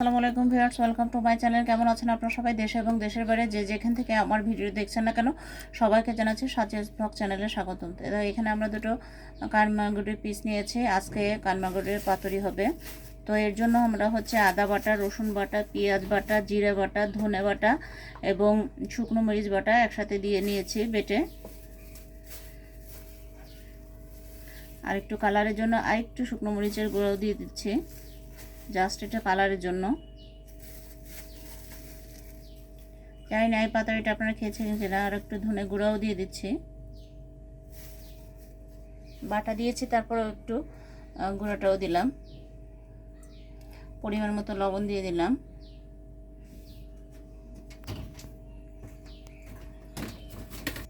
আসসালামু আলাইকুম viewers, welcome to my channel. কেমন আছেন আপনারা সবাই? দেশে এবং দেশের বাইরে যে যেখান থেকে আমার ভিডিও দেখছেন না কেন, সবাইকে জানাচ্ছি সাজেস ব্লগ চ্যানেলে স্বাগতম। তো এখানে আমরা দুটো কানমাগুড়ির পিস নিয়েছি। আজকে কানমাগুড়ির পাতুরি হবে। তো এর জন্য আমরা হচ্ছে আদা বাটা, রসুন বাটা, পেঁয়াজ বাটা, জিরে বাটা, ধনে বাটা এবং শুকনো মরিচ বাটা একসাথে দিয়ে নিয়েছি বেটে। আর একটু কালারের জন্য আর একটু শুকনো মরিচের গুঁড়োও দিয়ে দিচ্ছি। জাস্ট এটা কালারের জন্য। জানি না, এই পাতাটা আপনারা খেয়েছেন কিনা, আর একটু ধনে গুঁড়াও দিয়ে দিচ্ছি। বাটা দিয়েছি তারপরে একটু গুঁড়োটাও দিলাম। পরিমাণ মতো লবণ দিয়ে দিলাম।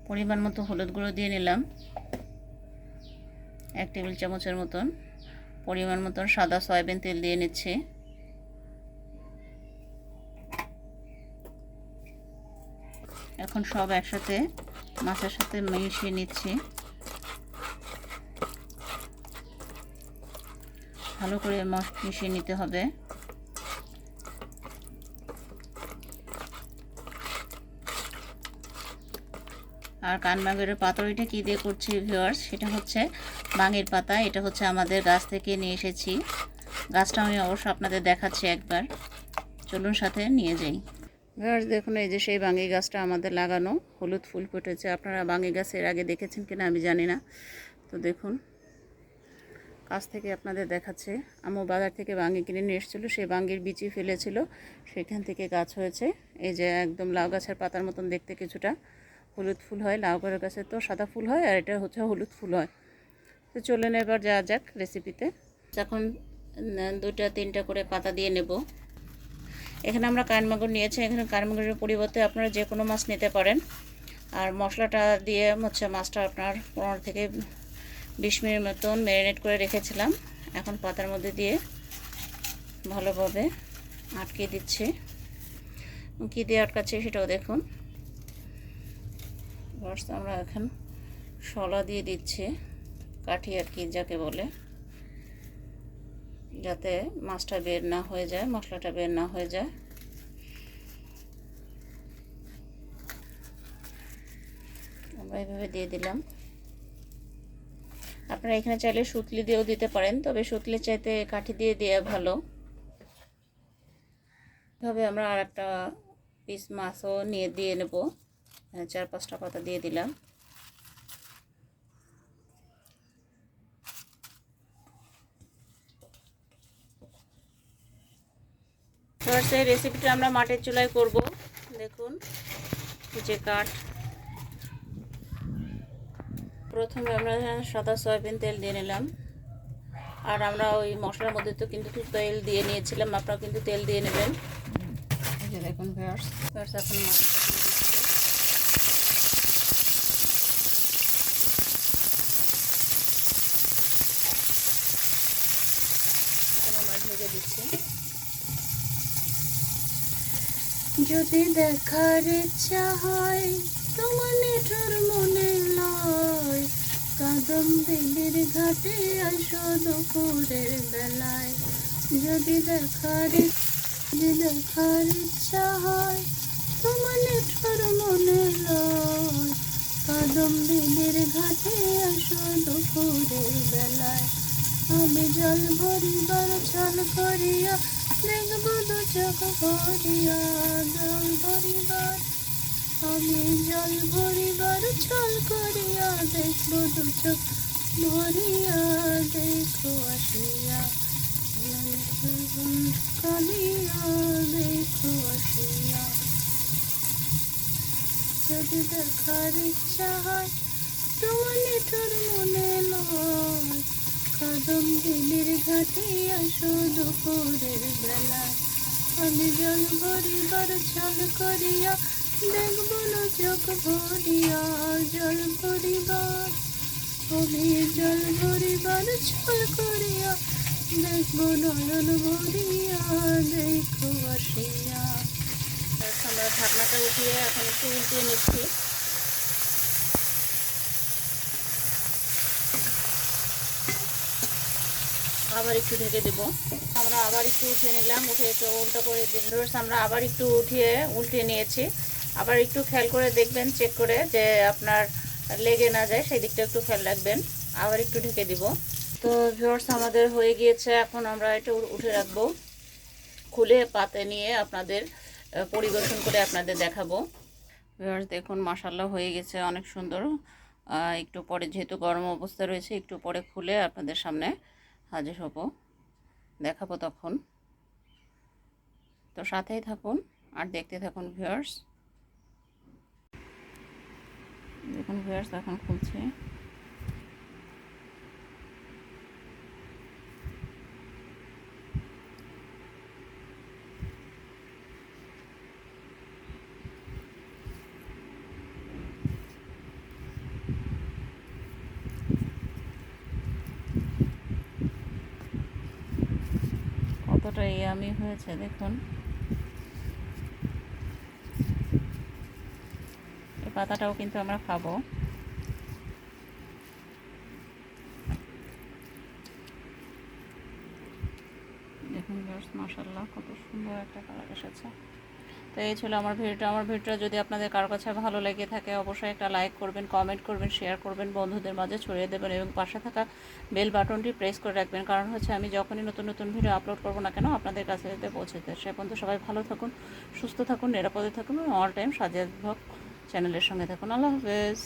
পরিমাণ মতো হলুদ গুঁড়ো দিয়ে নিলাম। এক টেবিল চামচের মতন। পরিমাণ মতন সাদা সয়াবিন তেল দিয়ে নিচ্ছি। এখন সব একসাথে মাছের সাথে মিশিয়ে নিচ্ছি। ভালো করে মিশিয়ে নিতে হবে। আর কানবাঙ্গের পাতড়িটা কী দিয়ে করছি ভিওয়ার্স সেটা হচ্ছে বাঙের পাতা, এটা হচ্ছে আমাদের গাছ থেকে নিয়ে এসেছি। গাছটা আমি অবশ্য আপনাদের দেখাচ্ছি একবার। চলুন সাথে নিয়ে যাই। ভিওয়ার্স দেখুন, এই যে সেই বাঙি গাছটা আমাদের লাগানো। হলুদ ফুল ফুটেছে। আপনারা বাঙি গাছ এর আগে দেখেছেন কিনা আমি জানি না। তো দেখুন, কাছ থেকে আপনাদের দেখাচ্ছে। আমার বাজার থেকে বাঙ্গি কিনে নিয়ে এসেছিল। সেই বাঙ্গির বিচি ফেলেছিল। সেখান থেকে গাছ হয়েছে। এই যে একদম লাউ গাছের পাতার মতন দেখতে কিছুটা। হলুদ ফুল হয়, লাউ গাছের গাছে তো সাদা ফুল হয়, আর এটা হচ্ছে হলুদ ফুল হয়। তো চলেন এবার যাওয়া যাক রেসিপিতে এখন দুটা তিনটা করে পাতা দিয়ে নেব। এখানে আমরা কানমাগুর নিয়েছি। এখানে কানমাগুরের পরিবর্তে আপনারা যে কোনো মাছ নিতে পারেন। আর মশলাটা দিয়ে হচ্ছে মাছটা আপনার পনেরো থেকে বিশ মিনিট মতন ম্যারিনেট করে রেখেছিলাম। এখন পাতার মধ্যে দিয়ে ভালোভাবে আটকে দিচ্ছি। কী দিয়ে আটকাচ্ছি সেটাও দেখুন। আমরা এখন শলা দিয়ে দিচ্ছি। কাঠি আর কি যাকে বলে, যাতে মাছটা বের না হয়ে যায়, মশলাটা বের না হয়ে যায়। আমরা এইভাবে দিয়ে দিলাম। আপনারা এখানে চাইলে সুতলি দিয়েও দিতে পারেন, তবে সুতলি চাইতে কাঠি দিয়ে দেওয়া ভালো। এভাবে আমরা আর একটা পিস মাছও নিয়ে, দিয়ে নেব। চার পাঁচটা পাতা দিয়ে দিলাম। ফার্স্ট সেই রেসিপিটা আমরা মাটির চুলায় করব। দেখুন যে কাঠ। প্রথমে আমরা সাদা সয়াবিন তেল দিয়ে নিলাম। আর আমরা ওই মশলার মধ্যে তো কিন্তু তেল দিয়ে নিয়েছিলাম আপনারা কিন্তু তেল দিয়ে নেবেন। দেখুন এখন মশলাটা আমরা ভেজে দিচ্ছি যদি দেখার ইচ্ছা হয়, তোমার নিঠুর মনে লয়। কাদম দিনের ঘাটে আসো দুপুরের বেলায়। যদি দেখার যদি দেখার ইচ্ছা হয়, তোমার নিঠুর মনে লয়। কাদম দিনের ঘাটে আসো দুপুরের বেলায়। আমি জল ভরিবার ছল করিয়া দেখব চোখ ভরিয়া জল ভরিবার আমি জল ভরিবার ছল করিয়া দেখব দু চোখ ভরিয়া দেখো আসিয়া কালিয়া দেখো আসিয়া যদি দেখার ইচ্ছা হয় তোমার নিঠুর মনে নয় কদম দিনের ঘাটে আসো দুপুরের বেলা। আমি জল ভরিবার ছল করিয়া দেখব না চোখ ভরিয়া জল ভরিবার। আমি জল ভরিবার ছল করিয়া দেখব নয়ন ভরিয়া দেখো আসিয়া। আমরা ঢাকনাটা উঠিয়ে এখন একটু উল্টিয়ে নিচ্ছি। আবার একটু ঢেকে দেবো। আমরা আবার একটু উঠিয়ে নিলাম, উঠে একটু উল্টো করে দিলাম আমরা আবার একটু উঠিয়ে উল্টে নিয়েছি। আবার একটু খেয়াল করে দেখবেন চেক করে যে আপনার লেগে না যায়, সেই দিকটা একটু খেয়াল রাখবেন। আবার একটু ঢেকে দিব। তো ভিউয়ার্স আমাদের হয়ে গিয়েছে। এখন আমরা এটা উঠে রাখব। খুলে পাতে নিয়ে আপনাদের পরিবেশন করে আপনাদের দেখাবো। ভিউয়ার্স দেখুন মশাল্লা হয়ে গেছে, অনেক সুন্দর। একটু পরে যেহেতু গরম অবস্থা রয়েছে, একটু পরে খুলে আপনাদের সামনে হাজির হব দেখাবো তখন। তো সাথেই থাকুন আর দেখতে থাকুন ভিউয়ার্স দেখুন ভিউয়ার্স এখন খুলছে। কতটা ইয়ামি হয়েছে, দেখুন। এই পাতাটাও কিন্তু আমরা খাব। দেখুন মাসাল্লাহ কত সুন্দর একটা কালার এসেছে। তো এই ছিল আমার ভিডিওটা। আমার ভিডিওটা যদি আপনাদের কারও কাছে ভালো লেগে থাকে, অবশ্যই একটা লাইক করবেন, কমেন্ট করবেন, শেয়ার করবেন, বন্ধুদের মাঝে ছড়িয়ে দেবেন এবং পাশে থাকা বেল বাটনটি প্রেস করে রাখবেন। কারণ হচ্ছে আমি যখনই নতুন নতুন ভিডিও আপলোড করব না কেন, আপনাদের কাছে যাতে দেয় সে পর্যন্ত সবাই ভালো থাকুন, সুস্থ থাকুন, নিরাপদে থাকুন অল টাইম সাজিয়া ভক চ্যানেলের সঙ্গে থাকুন। আল্লাহ হাফেজ।